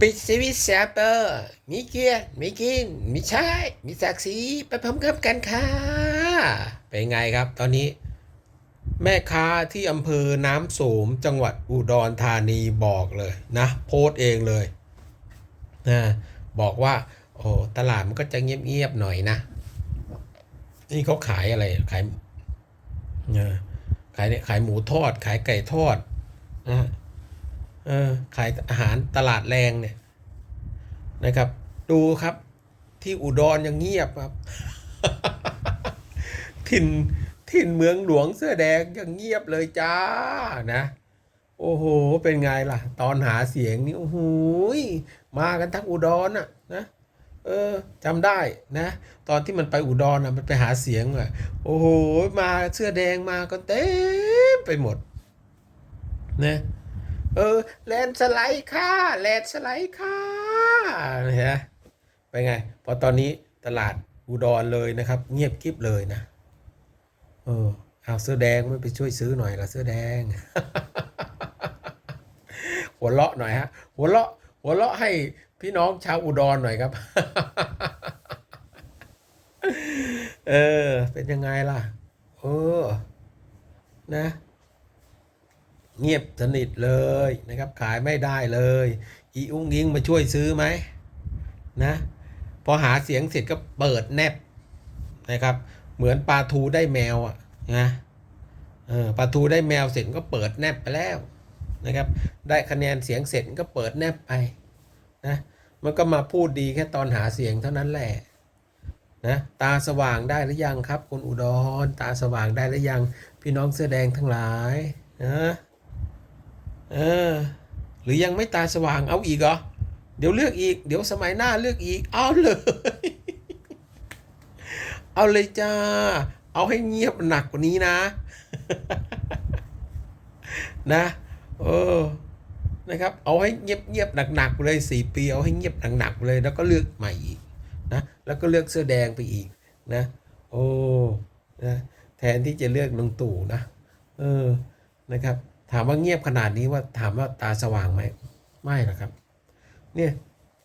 ปิดสวิตช์แซปเปอร์มีเกียรติมีกิน มีใช้ มีศักดิ์ศรีไปพร้อมกับกันค่ะเป็นไงครับตอนนี้ แม่ค้าที่อำเภอน้ำโสมจังหวัดอุดรธานีบอกเลยนะ โพสต์เองเลยนะบอกว่า โอ้ตลาดมันก็จะเงียบๆหน่อยนะ นี่เขาขายอะไรขายเออขายเนี่ยขายหมูทอด ขายไก่ทอดนะ เออขายอาหารตลาดแรงเนี่ยนะครับ ดูครับที่อุดรยังเงียบครับ ถิ่นถิ่นเมืองหลวงเสื้อแดงยังเงียบเลยจ้านะ โอ้โห เป็นไงล่ะ ตอนหาเสียงนี่โอ้โหมากันทั้งอุดรน่ะนะเออจำได้นะ ตอนที่มันไปอุดรน่ะมันไปหาเสียงอะโอ้โห มาเสื้อแดงมากันเต็มไปหมดนะ เออแลนสไลด์ค่ะแลนสไลด์ค่ะนะฮะไปไงพอตอนนี้ตลาดอุดรเลยนะครับ เงียบกริบเลยนะ เออเอาเสื้อแดงไม่ไปช่วยซื้อหน่อยละเสื้อแดง หัวเราะหน่อยฮะ หัวเราะ หัวเราะให้พี่น้องชาวอุดรหน่อยครับ เออ เป็นยังไงล่ะ เออ นะ เงียบสนิทเลยนะครับ ขายไม่ได้เลย อีอุ้งยิงมาช่วยซื้อไหมนะ พอหาเสียงเสร็จก็เปิดแนบนะครับ เหมือนปลาทูได้แมวอะนะเออปลาทูได้แมวเสร็จก็เปิดแนบไปแล้วนะครับ ได้คะแนนเสียงเสร็จก็เปิดแนบไปนะมันก็มาพูดดีแค่ตอนหาเสียงเท่านั้นแหละนะตาสว่างได้หรือยังครับคุณอุดรตาสว่างได้หรือยังพี่น้องเสื้อแดงทั้งหลายนะ เออ หรือยังไม่ตาสว่างเอาอีกเหรอ เดี๋ยวเลือกอีก เดี๋ยวสมัยหน้าเลือกอีก เอาเลย เอาเลยจ้า เอาให้เงียบหนักกว่านี้นะ นะ เออ นะครับ เอาให้เงียบเงียบหนักๆเลยสี่ปี เอาให้เงียบหนักๆเลย แล้วก็เลือกใหม่อีกนะ แล้วก็เลือกเสื้อแดงไปอีกนะ โอ้ นะ แทนที่จะเลือกลุงตู่นะ เออ นะครับ ถามว่าเงียบขนาดนี้ว่าถามว่าตาสว่างไหมไม่หรอกครับ เนี่ย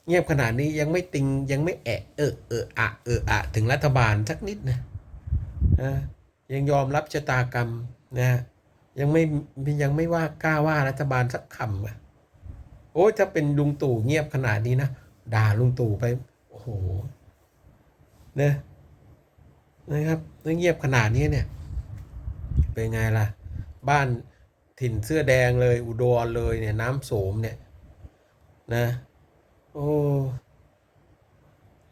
เงียบขนาดนี้ยังไม่ติงยังไม่แอะเออเอออะเอออะถึงรัฐบาลสักนิดนะนะยังยอมรับชะตากรรมนะยังไม่ยังไม่ว่ากล้าว่ารัฐบาลสักคำอะโอ้ยถ้าเป็นลุงตู่เงียบขนาดนี้นะด่าลุงตู่ไปโอ้โหนี่นะครับเงียบขนาดนี้เนี่ย เป็นไงล่ะ บ้าน ถิ่นเสื้อแดงเลย อุดรเลยเนี่ย น้ำโสมเนี่ย นะ โอ้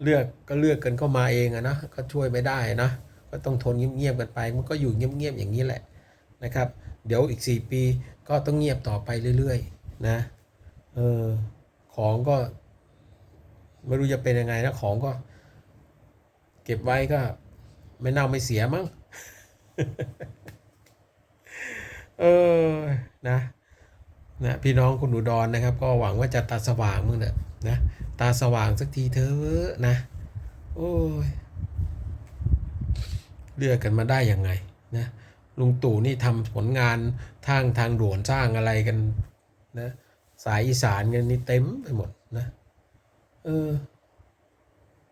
เลือกก็เลือกกันเข้ามาเองอะนะก็ช่วยไม่ได้นะก็ต้องทนเงียบๆกันไป มันก็อยู่เงียบๆอย่างนี้แหละนะครับ เดี๋ยวอีกสี่ปีก็ต้องเงียบต่อไปเรื่อยๆนะเออของก็ไม่รู้จะเป็นยังไงนะของก็ เก็บไว้ก็ ไม่เน่าไม่เสียมั้ง เออนะนะพี่น้องคุณอุดรนนะครับ ก็หวังว่าจะตาสว่างมึงเนะนะตาสว่างสักทีเถอะนะ โอ้ยเลือกกันมาได้ยังไงนะลุงตู่นี่ทำผลงานทางทางด่วนสร้างอะไรกันนะสายอีสานกันนี่เต็มไปหมดนะเออ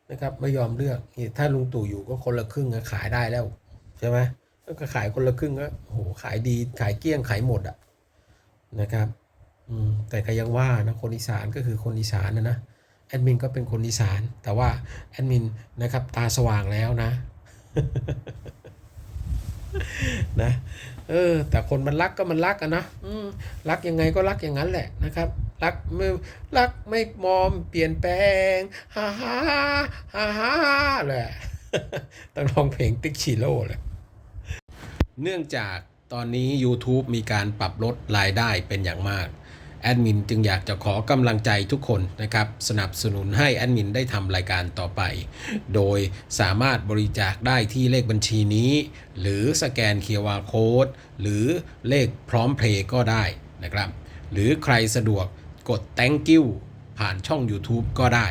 นะครับไม่ยอมเลือกนี่ถ้าลุงตู่อยู่ก็คนละครึ่งขายได้แล้ว ใช่ไหม ก็ขายคนละครึ่งก็โอ้โหขายดีขายเกลี้ยงขายหมดอะนะครับอืมแต่ก็ยังว่านะคนอีสานก็คือคนอีสานนะนะแอดมินก็เป็นคนอีสาน แต่ว่าแอดมินนะครับตาสว่างแล้วนะนะเออแต่คนมันรักก็มันรักอะนะรักยังไงก็รักอย่างนั้นแหละนะครับ รักไม่รักไม่มอมเปลี่ยนแปลงฮ่าฮ่าฮ่าฮ่าเลยต้องร้องเพลงติ๊กชิโร่เลย เนื่องจากตอนนี้ YouTube มีการปรับลดรายได้เป็นอย่างมาก แอดมินจึงอยากจะขอกำลังใจทุกคนนะครับ สนับสนุนให้แอดมินได้ทำรายการต่อไป โดยสามารถบริจาคได้ที่เลขบัญชีนี้ หรือสแกน QR Code หรือเลขพร้อมเพลย์ก็ได้นะครับ หรือใครสะดวกกด thank you ผ่านช่อง YouTube ก็ได้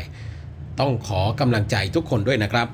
ต้องขอกำลังใจทุกคนด้วยนะครับ